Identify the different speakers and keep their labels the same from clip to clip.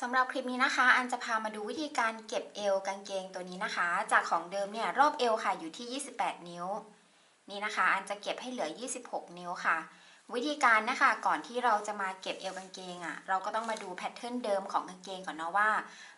Speaker 1: สำหรับคลิปนี้นะคะ อันจะพามาดูวิธีการเก็บเอวกางเกงตัวนี้นะคะ จากของเดิมเนี่ยรอบเอวค่ะอยู่ที่ 28 นิ้ว นี่นะคะ อันจะเก็บให้เหลือ 26 นิ้วค่ะ วิธีการนะคะก่อนที่เราจะมาเก็บเอวกางเกงอะ่ะ เราก็ต้องมาดูแพทเทิร์นเดิมของกางเกงก่อนเนาะว่า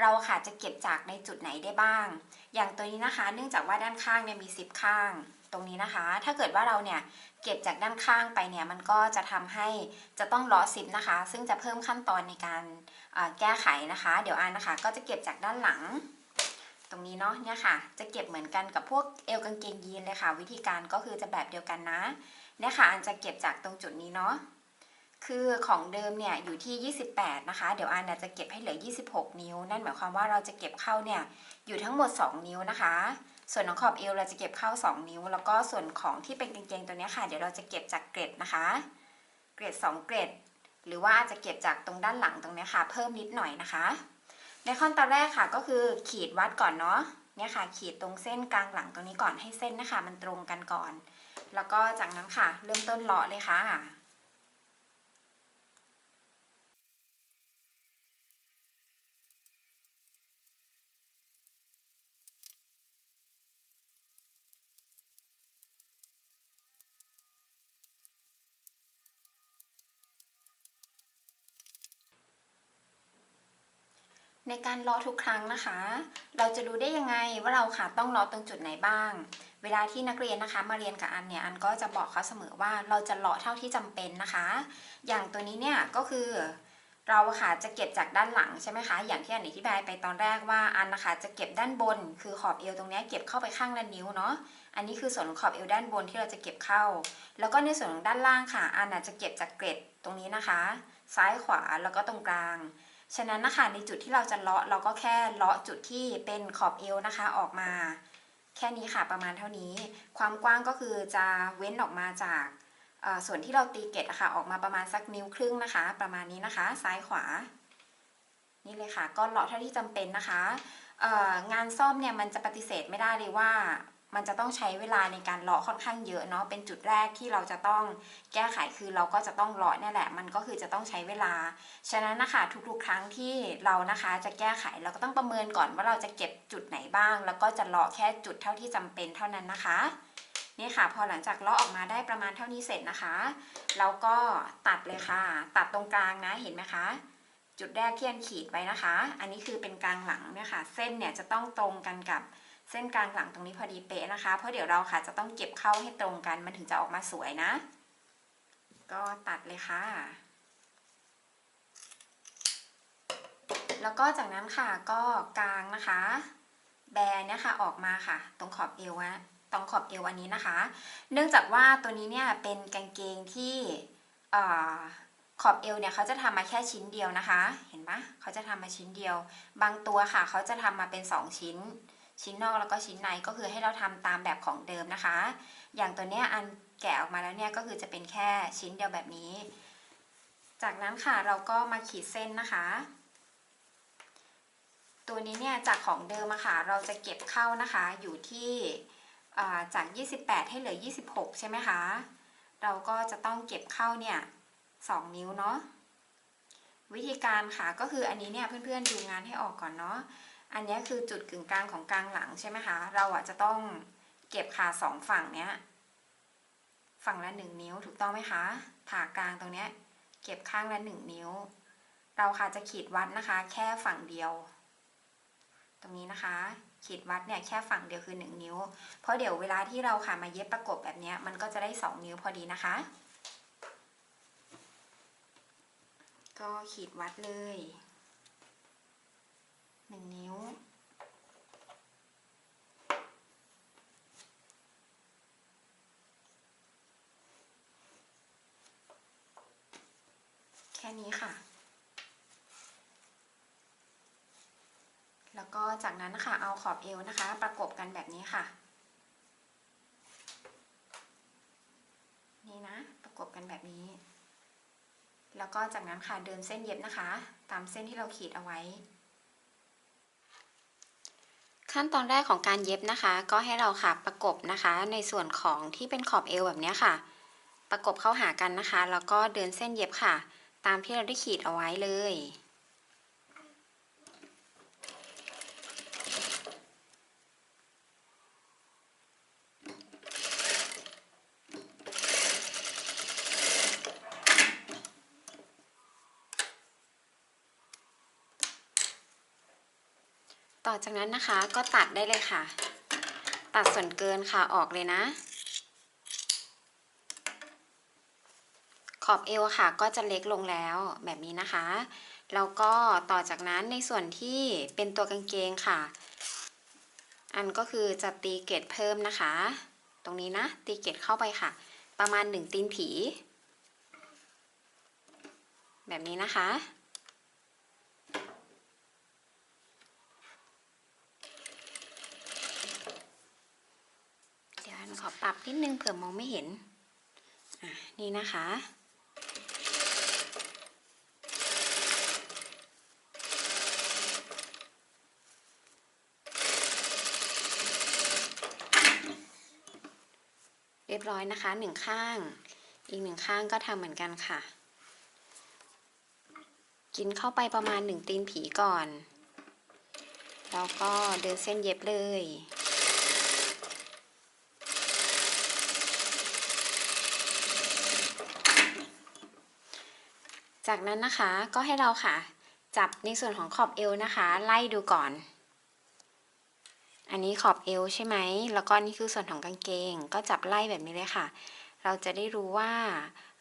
Speaker 1: เราค่ะจะเก็บจากในจุดไหนได้บ้าง อย่างตัวนี้นะคะ เนื่องจากว่าด้านข้างเนี่ยมี 10 ข้าง ตรงนี้นะคะ ถ้าเกิดว่าเราเนี่ยเก็บจากด้านข้างไปเนี่ยมันก็จะทำให้จะต้องล้อซิปนะคะ ซึ่งจะเพิ่มขั้นตอนในการแก้ไขนะคะ เดี๋ยวอันนะคะก็จะเก็บจากด้านหลัง ตรงนี้เนาะเนี่ยค่ะ จะเก็บเหมือนกันกับพวกเอวกางเกงยีนเลยค่ะ วิธีการก็คือจะแบบเดียวกันนะเนี่ยค่ะอันจะเก็บจากตรงจุดนี้เนาะคือของเดิมเนี่ยอยู่ที่ 28 นะคะ เดี๋ยวอันจะเก็บให้เหลือ 26 นิ้ว นั่นหมายความว่าเราจะเก็บเข้าเนี่ยอยู่ทั้งหมด 2 นิ้วนะคะ ส่วนของขอบเอวเราจะเก็บเข้า 2 นิ้ว แล้วก็ส่วนของที่เป็นกางเกงตัวนี้ค่ะ เดี๋ยวเราจะเก็บจากเกรดนะคะ เกรด 2 เกรด หรือว่าอาจจะเก็บจากตรงด้านหลังตรงนี้ค่ะ เพิ่มนิดหน่อยนะคะ ในขั้นตอนแรกค่ะก็คือขีดวัดก่อนเนาะเนี่ยค่ะ ขีดตรงเส้นกลางหลังตรงนี้ก่อนให้เส้นนะคะ มันตรงกันก่อน แล้วก็จากนั้นค่ะ เริ่มต้นเลาะเลยค่ะ ในการเลาะทุกครั้งนะคะ เราจะรู้ได้ยังไงว่าเราค่ะต้องเลาะตรงจุดไหนบ้าง เวลาที่นักเรียนนะคะ มาเรียนกับอันเนี่ยอันก็จะบอกเขาเสมอว่าเราจะเลาะเท่าที่จำเป็นนะคะ อย่างตัวนี้เนี่ยก็คือเราค่ะจะเก็บจากด้านหลังใช่ไหมคะ อย่างที่อันอธิบายไปตอนแรกว่าอันนะคะจะเก็บด้านบน คือขอบเอวตรงนี้เก็บเข้าไปข้างละนิ้วเนาะ อันนี้คือส่วนของขอบเอวด้านบนที่เราจะเก็บเข้า แล้วก็ในส่วนของด้านล่างค่ะ อันน่ะจะเก็บจากเกรดตรงนี้นะคะ ซ้ายขวาแล้วก็ตรงกลาง ฉะนั้นนะคะในจุดที่เราจะเลาะเราก็แค่เลาะจุดที่เป็นขอบเอวนะคะออกมา แค่นี้ค่ะประมาณเท่านี้ ความกว้างก็คือจะเว้นออกมาจากส่วนที่เราตีเกตอะค่ะออกมาประมาณสักนิ้วครึ่งนะคะ ประมาณนี้นะคะ ซ้ายขวา นี่เลยค่ะ ก็เลาะเท่าที่จำเป็นนะคะงานซ่อมเนี่ยมันจะปฏิเสธไม่ได้เลยว่า มันจะต้องใช้เวลาในการเลาะค่อนข้างเยอะเนาะเป็นจุดแรกที่เราจะต้องแก้ไขคือเราก็จะต้องเลาะนี่แหละ มันก็คือจะต้องใช้เวลา ฉะนั้นนะคะทุกๆ ครั้งที่เรานะคะจะแก้ไขเราก็ต้องประเมินก่อนว่าเราจะเก็บจุดไหนบ้าง แล้วก็จะเลาะแค่จุดเท่าที่จำเป็นเท่านั้นนะคะนี่ค่ะพอหลังจากเลาะออกมาได้ประมาณเท่านี้เสร็จนะคะเราก็ตัดเลยค่ะ ตัดตรงกลางนะเห็นไหมคะ จุดแรกที่อันขีดไว้นะคะ อันนี้คือเป็นกลางหลังเนี่ยค่ะ เส้นเนี่ยจะต้องตรงกันกับ เส้นกลางหลังตรงนี้พอดีเป๊ะนะคะ เพราะเดี๋ยวเราค่ะจะต้องเก็บเข้าให้ตรงกันมันถึงจะออกมาสวยนะ ก็ตัดเลยค่ะ แล้วก็จากนั้นค่ะก็กลางนะคะ แบนเนี่ยค่ะออกมาค่ะ ตรงขอบเอวอะตรงขอบเอวอันนี้นะคะ เนื่องจากว่าตัวนี้เนี่ยเป็นกางเกงที่ขอบเอวเนี่ยเขาจะทำมาแค่ชิ้นเดียวนะคะ เห็นปะเขาจะทำมาชิ้นเดียว บางตัวค่ะ เขาจะทำมาเป็น 2 ชิ้น ชิ้นนอกแล้วก็ชิ้นในก็คือให้เราทำตามแบบของเดิมนะคะ อย่างตัวเนี้ยอันแกะออกมาแล้วเนี่ยก็คือจะเป็นแค่ชิ้นเดียวแบบนี้ จากนั้นค่ะเราก็มาขีดเส้นนะคะ ตัวนี้เนี่ยจากของเดิมอะค่ะเราจะเก็บเข้านะคะอยู่ที่อ่าจาก 28 ให้เหลือ 26 ใช่ไหมคะ เราก็จะต้องเก็บเข้าเนี่ย2นิ้วเนาะวิธีการค่ะก็คืออันนี้เนี่ยเพื่อนๆดูงานให้ออกก่อนเนาะ อันนี้คือจุดกึ่งกลางของกลางหลังใช่ไหมคะ เราอะจะต้องเก็บขาสองฝั่งเนี้ย ฝั่งละหนึ่งนิ้วถูกต้องไหมคะ ผ่ากลางตรงเนี้ย เก็บข้างละหนึ่งนิ้ว เราค่ะจะขีดวัดนะคะ แค่ฝั่งเดียว ตรงนี้นะคะ ขีดวัดเนี่ยแค่ฝั่งเดียวคือ 1 นิ้ว เพราะเดี๋ยวเวลาที่เราค่ะมาเย็บประกบแบบเนี้ยมันก็จะได้ 2 นิ้วพอดีนะคะ ก็ขีดวัดเลย 1นิ้ว แค่นี้ค่ะ แล้วก็จากนั้นนะคะเอาขอบเอวนะคะ ประกบกันแบบนี้ค่ะ นี่นะ ประกบกันแบบนี้ แล้วก็จากนั้นค่ะเดินเส้นเย็บนะคะ ตามเส้นที่เราขีดเอาไว้ ขั้นตอนแรกของการเย็บนะคะ ก็ให้เราค่ะประกบนะคะ ในส่วนของที่เป็นขอบเอวแบบนี้ค่ะ ประกบเข้าหากันนะคะ แล้วก็เดินเส้นเย็บค่ะ ตามที่เราได้ขีดเอาไว้เลย ต่อจากนั้นนะคะก็ตัดได้เลยค่ะ ตัดส่วนเกินค่ะออกเลยนะ ขอบเอวค่ะก็จะเล็กลงแล้วแบบนี้นะคะ แล้วก็ต่อจากนั้นในส่วนที่เป็นตัวกางเกงค่ะ อันก็คือจะตีเกตเพิ่มนะคะ ตรงนี้นะตีเกตเข้าไปค่ะ ประมาณหนึ่งตีนผี แบบนี้นะคะ เดี๋ยวอั นิดนึงเผื่อมองไม่เห็น นี่นะคะ เรียบร้อยนะคะหนึ่งข้าง อีกหนึ่งข้างก็ทำเหมือนกันค่ะ กินเข้าไปประมาณหนึ่งตีนผีก่อน แล้วก็เดินเส้นเย็บเลย จากนั้นนะคะก็ให้เราค่ะ จับในส่วนของขอบเอวนะคะ ไล่ดูก่อน อันนี้ขอบเอวใช่ไหมแล้วก็นี่คือส่วนของกางเกง ก็จับไล่แบบนี้เลยค่ะ เราจะได้รู้ว่า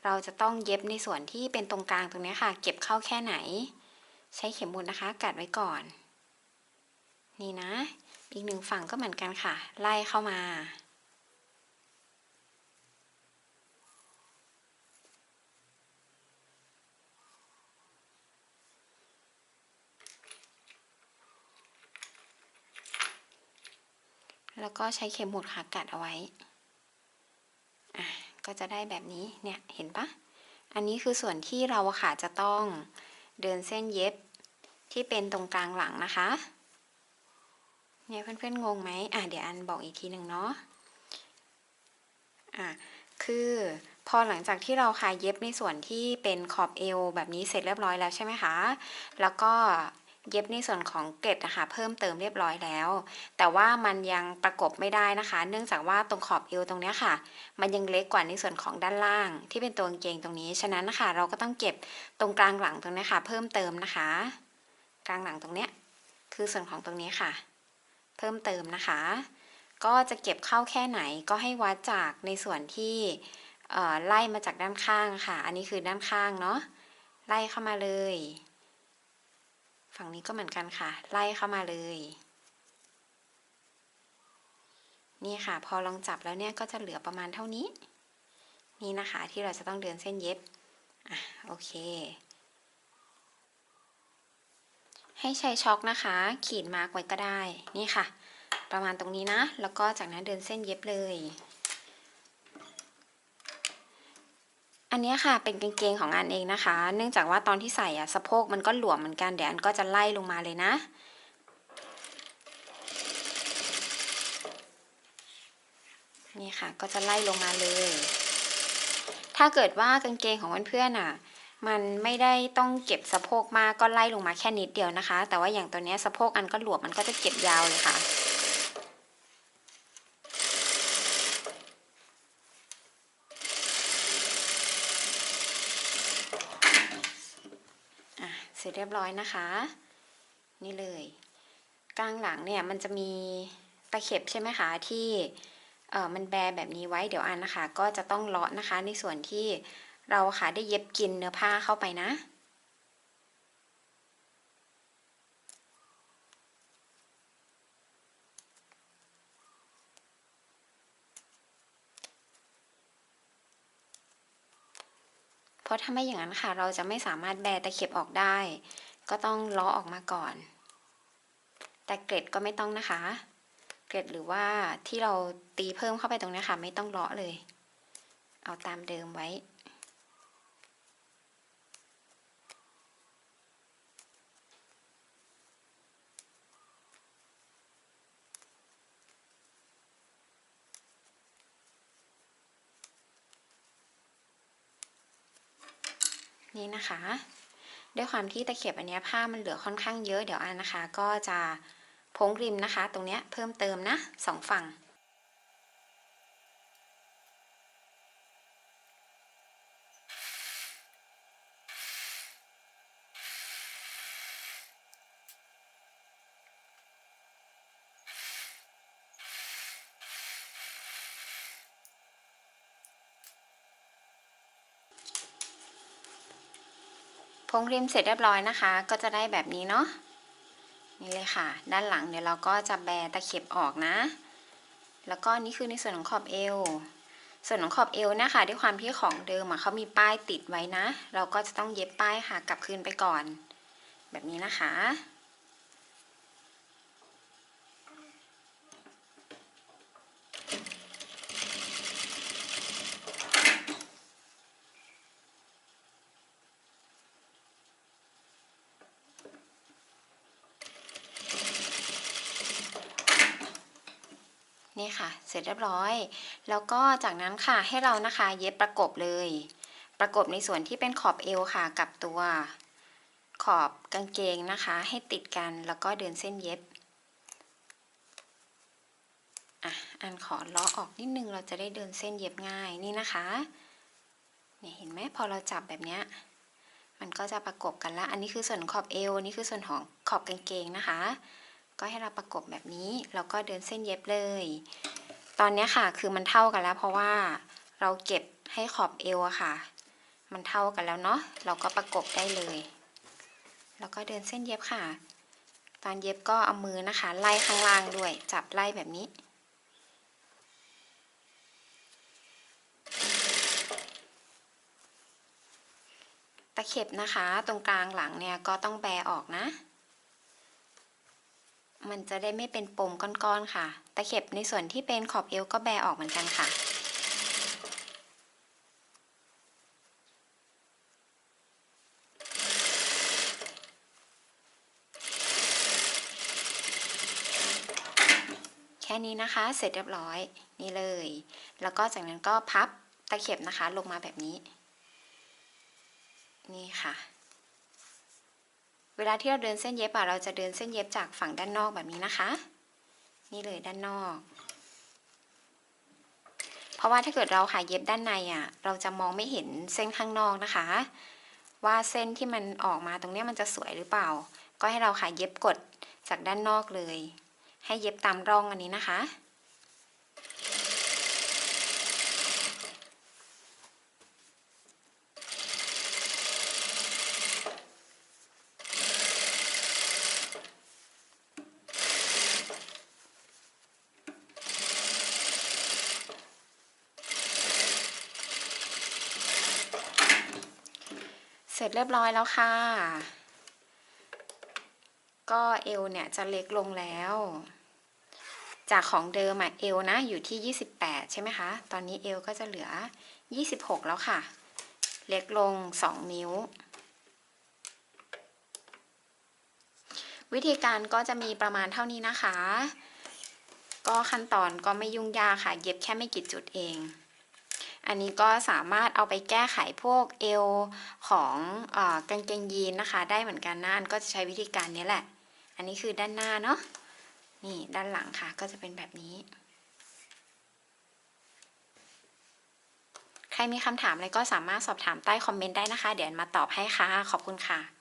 Speaker 1: เราจะต้องเย็บในส่วนที่เป็นตรงกลางตรงนี้ค่ะ เก็บเข้าแค่ไหน ใช้เข็มหมุดนะคะ กัดไว้ก่อน นี่นะ อีกหนึ่งฝั่งก็เหมือนกันค่ะ ไล่เข้ามา แล้วก็ใช้เข็มหมุดค่ะกัดเอาไว้ อะ ก็จะได้แบบนี้ เนี่ย เห็นปะ อันนี้คือส่วนที่เราค่ะจะต้องเดินเส้นเย็บที่เป็นตรงกลางหลังนะคะ เนี่ยเพื่อนๆงงไหมอะเดี๋ยวอันบอกอีกทีหนึ่งเนาะ อะ คือพอหลังจากที่เราค่ะเย็บในส่วนที่เป็นขอบเอวแบบนี้เสร็จเรียบร้อยแล้วใช่ไหมคะ แล้วก็ เย็บในส่วนของเกล็ดนะคะเพิ่มเติมเรียบร้อยแล้ว แต่ว่ามันยังประกบไม่ได้นะคะ เนื่องจากว่าตรงขอบเอวตรงนี้ค่ะ มันยังเล็กกว่าในส่วนของด้านล่าง ที่เป็นตัวกางเกงตรงนี้ ฉะนั้นนะคะเราก็ต้องเก็บตรงกลางหลังตรงนี้ค่ะ เพิ่มเติมนะคะ กลางหลังตรงเนี้ยคือส่วนของตรงนี้ค่ะ เพิ่มเติมนะคะ ก็จะเก็บเข้าแค่ไหนก็ให้วัดจากในส่วนที่ไล่มาจากด้านข้างค่ะ อันนี้คือด้านข้างเนาะไล่เข้ามาเลย ฝั่งนี้ก็เหมือนกันค่ะ ไล่เข้ามาเลย นี่ค่ะ พอลองจับแล้วเนี่ยก็จะเหลือประมาณเท่านี้ นี่นะคะที่เราจะต้องเดินเส้นเย็บอะโอเค ให้ใช้ช็อกนะคะ ขีดมาร์กไว้ก็ได้ นี่ค่ะ ประมาณตรงนี้นะ แล้วก็จากนั้นเดินเส้นเย็บเลย อันนี้ค่ะเป็นกางเกงของอันเองนะคะ เนื่องจากว่าตอนที่ใส่อะสะโพกมันก็หลวมเหมือนกันเดี๋ยวอันก็จะไล่ลงมาเลยนะ นี่ค่ะก็จะไล่ลงมาเลย ถ้าเกิดว่ากางเกงของเพื่อนๆอะมันไม่ได้ต้องเก็บสะโพกมากก็ไล่ลงมาแค่นิดเดียวนะคะ แต่ว่าอย่างตัวนี้สะโพกอันก็หลวมมันก็จะเก็บยาวเลยค่ะ อะ เร็จเรียบร้อยนะคะ นี่เลย กลางหลังเนี่ยมันจะมีตะเข็บใช่ไหมคะที่เออมันแบแบบนี้ไว้เดี๋ยวอันนะคะ ก็จะต้องเลาะนะคะ ในส่วนที่เราค่ะได้เย็บกินเนื้อผ้าเข้าไปนะ ราะถ้าไม่อย่างนั้นค่ะ เราจะไม่สามารถแบตะเข็บออกได้ ก็ต้องล้อออกมาก่อน แต่เกร็ดก็ไม่ต้องนะคะ เกร็ดหรือว่าที่เราตีเพิ่มเข้าไปตรงนี้ค่ะ ไม่ต้องล้อเลย เอาตามเดิมไว้ นี่นะคะ ด้วยความที่ตะเข็บอันนี้ผ้ามันเหลือค่อนข้างเยอะเดี๋ยวอันนะคะ ก็จะพงริมนะคะ ตรงเนี้ยเพิ่มเติมนะสองฝั่ง พงริมเสร็จเรียบร้อยนะคะ ก็จะได้แบบนี้เนาะนี่เลยค่ะ ด้านหลังเดี๋ยวเราก็จะแบตะเข็บออกนะ แล้วก็นี่คือในส่วนของขอบเอว ส่วนของขอบเอวนะคะ ด้วยความที่ของเดิมเขามีป้ายติดไว้นะ เราก็จะต้องเย็บป้ายค่ะกลับคืนไปก่อน แบบนี้นะคะ นี่ค่ะ เสร็จเรียบร้อย แล้วก็จากนั้นค่ะให้เรานะคะเย็บประกบเลย ประกบในส่วนที่เป็นขอบเอวค่ะกับตัวขอบกางเกงนะคะ ให้ติดกันแล้วก็เดินเส้นเย็บอะอันขอเลาะออกนิดนึงเราจะได้เดินเส้นเย็บง่ายนี่นะคะเนี่ยเห็นไหมพอเราจับแบบเนี้ยมันก็จะประกบกันละอันนี้คือส่วนขอบเอวอันนี้คือส่วนของขอบกางเกงนะคะ ก็ให้เราประกบแบบนี้แล้วก็เดินเส้นเย็บเลย ตอนนี้ค่ะคือมันเท่ากันแล้ว เพราะว่าเราเก็บให้ขอบเอวอะค่ะ มันเท่ากันแล้วเนาะเราก็ประกบได้เลย แล้วก็เดินเส้นเย็บค่ะ ตอนเย็บก็เอามือนะคะ ไล่ข้างล่างด้วยจับไล่แบบนี้ตะเข็บนะคะ ตรงกลางหลังเนี่ยก็ต้องแบออกนะ มันจะได้ไม่เป็นปมก้อนๆค่ะ ตะเข็บในส่วนที่เป็นขอบเอวก็แบออกเหมือนกันค่ะ แค่นี้นะคะ เสร็จเรียบร้อยนี่เลย แล้วก็จากนั้นก็พับตะเข็บนะคะลงมาแบบนี้ นี่ค่ะ เวลาที่เราเดินเส้นเย็บอะเราจะเดินเส้นเย็บจากฝั่งด้านนอกแบบนี้นะคะ นี่เลยด้านนอก เพราะว่าถ้าเกิดเราค่ะเย็บด้านในอะเราจะมองไม่เห็นเส้นข้างนอกนะคะ ว่าเส้นที่มันออกมาตรงนี้มันจะสวยหรือเปล่า ก็ให้เราค่ะเย็บกดจากด้านนอกเลย ให้เย็บตามร่องอันนี้นะคะ เสร็จเรียบร้อยแล้วค่ะ ก็เอวเนี่ยจะเล็กลงแล้ว จากของเดิมอะเอวนะอยู่ที่ 28 ใช่ไหมคะ ตอนนี้เอวก็จะเหลือ 26 แล้วค่ะ เล็กลง 2 นิ้ว วิธีการก็จะมีประมาณเท่านี้นะคะ ก็ขั้นตอนก็ไม่ยุ่งยากค่ะ เย็บแค่ไม่กี่จุดเอง อันนี้ก็สามารถเอาไปแก้ไขพวกเอวของอกางเกงยีนนะคะ ได้เหมือนกันนะอันก็จะใช้วิธีการนี้แหละ อันนี้คือด้านหน้าเนาะนี่ด้านหลังค่ะก็จะเป็นแบบนี้ ใครมีคำถามอะไรก็สามารถสอบถามใต้คอมเมนต์ได้นะคะ เดี๋ยวมาตอบให้ค่ะ ขอบคุณค่ะ